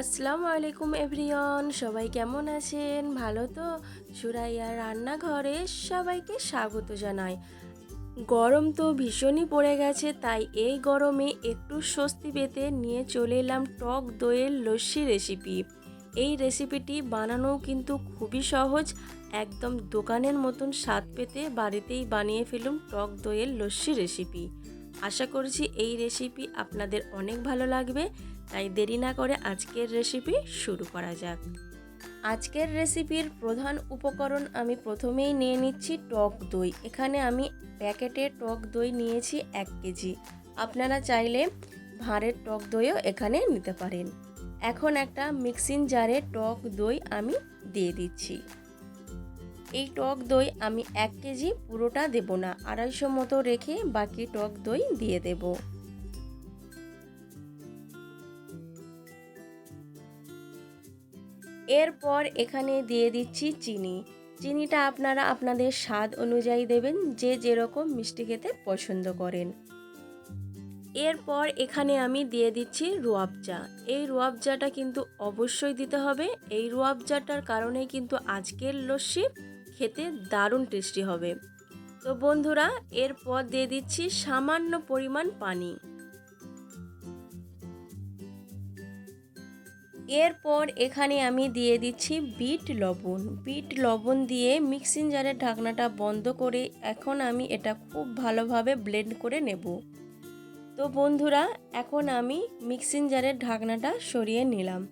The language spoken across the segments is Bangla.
আসসালামু আলাইকুম এভরিওয়ান, সবাই কেমন আছেন? ভালো তো? সুরাইয়া রান্নাঘরে সবাইকে স্বাগত জানাই। গরম তো ভীষণই পড়ে গেছে, তাই এই গরমে একটু স্বস্তি পেতে নিয়ে চলে এলাম টক দইয়ের লস্যি রেসিপি। এই রেসিপিটি বানানো কিন্তু খুবই সহজ, একদম দোকানের মতন স্বাদ পেতে বাড়িতেই বানিয়ে ফেলুন টক দইয়ের লস্যি রেসিপি। আশা করছি এই রেসিপি আপনাদের অনেক ভালো লাগবে। তাই দেরি না করে আজকের রেসিপি শুরু করা যাক। আজকের রেসিপির প্রধান উপকরণ আমি প্রথমেই নিয়ে নিচ্ছি টক দই। এখানে আমি প্যাকেটে টক দই নিয়েছি এক কেজি। আপনারা চাইলে ভাঁড়ের টক দইও এখানে নিতে পারেন। এখন একটা মিক্সিং জারে টক দই আমি দিয়ে দিচ্ছি। এই টক দই আমি এক কেজি পুরোটা দেব না, আড়াইশো মতো রেখে বাকি টক দই দিয়ে দেবো। এরপর এখানে দিয়ে দিচ্ছি চিনি। চিনিটা আপনারা আপনাদের স্বাদ অনুযায়ী দেবেন, যে যেরকম মিষ্টি খেতে পছন্দ করেন। এরপর এখানে আমি দিয়ে দিচ্ছি রুয়াবজা এই রুয়াবজাটা কিন্তু অবশ্যই দিতে হবে। এই রুয়াবজাটার কারণে কিন্তু আজকের লস্যি খেতে দারুণ টেস্টি হবে। তো বন্ধুরা, এরপর দিয়ে দিচ্ছি সামান্য পরিমাণ পানি। এরপর এখানে আমি দিয়ে দিচ্ছি বিট লবণ। বিট লবণ দিয়ে মিক্সিং জারের ঢাকনাটা বন্ধ করে এখন আমি এটা খুব ভালোভাবে ব্লেন্ড করে নেব। তো বন্ধুরা, এখন আমি মিক্সিং জারের ঢাকনাটা সরিয়ে নিলাম।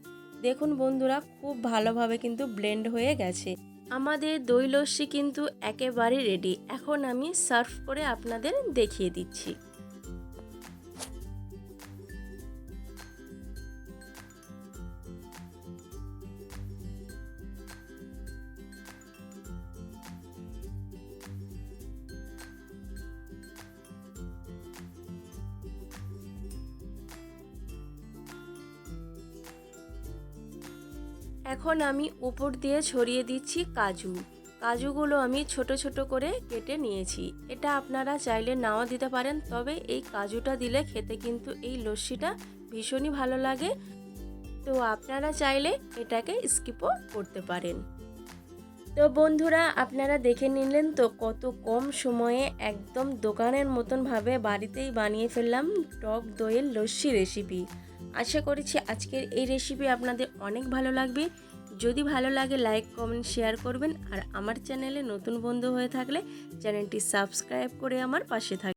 দেখুন বন্ধুরা, খুব ভালোভাবে কিন্তু ব্লেন্ড হয়ে গেছে। আমাদের দই লস্যি কিন্তু একেবারে রেডি এখন আমি সার্ভ করে আপনাদের দেখিয়ে দিচ্ছি। এখন আমি উপর দিয়ে ছড়িয়ে দিচ্ছি কাজু। কাজুগুলো আমি ছোট ছোট করে কেটে নিয়েছি। এটা আপনারা চাইলে নাও দিতে পারেন, তবে এই কাজুটা দিলে খেতে কিন্তু এই লস্যিটা ভীষণই ভালো লাগে। তো আপনারা চাইলে এটাকে স্কিপও করতে পারেন। তো বন্ধুরা, আপনারা দেখে নিলেন তো কত কম সময়ে একদম দোকানের মতনভাবে বাড়িতেই বানিয়ে ফেললাম টক দইয়ের লস্যি রেসিপি আশা করেছি আজকের এই রেসিপি আপনাদের অনেক ভালো লাগবে। যদি ভালো লাগে লাইক কমেন্ট শেয়ার করবেন। আর আমার চ্যানেলে নতুন বন্ধু হয়ে থাকলে চ্যানেলটি সাবস্ক্রাইব করে আমার পাশে থাকবে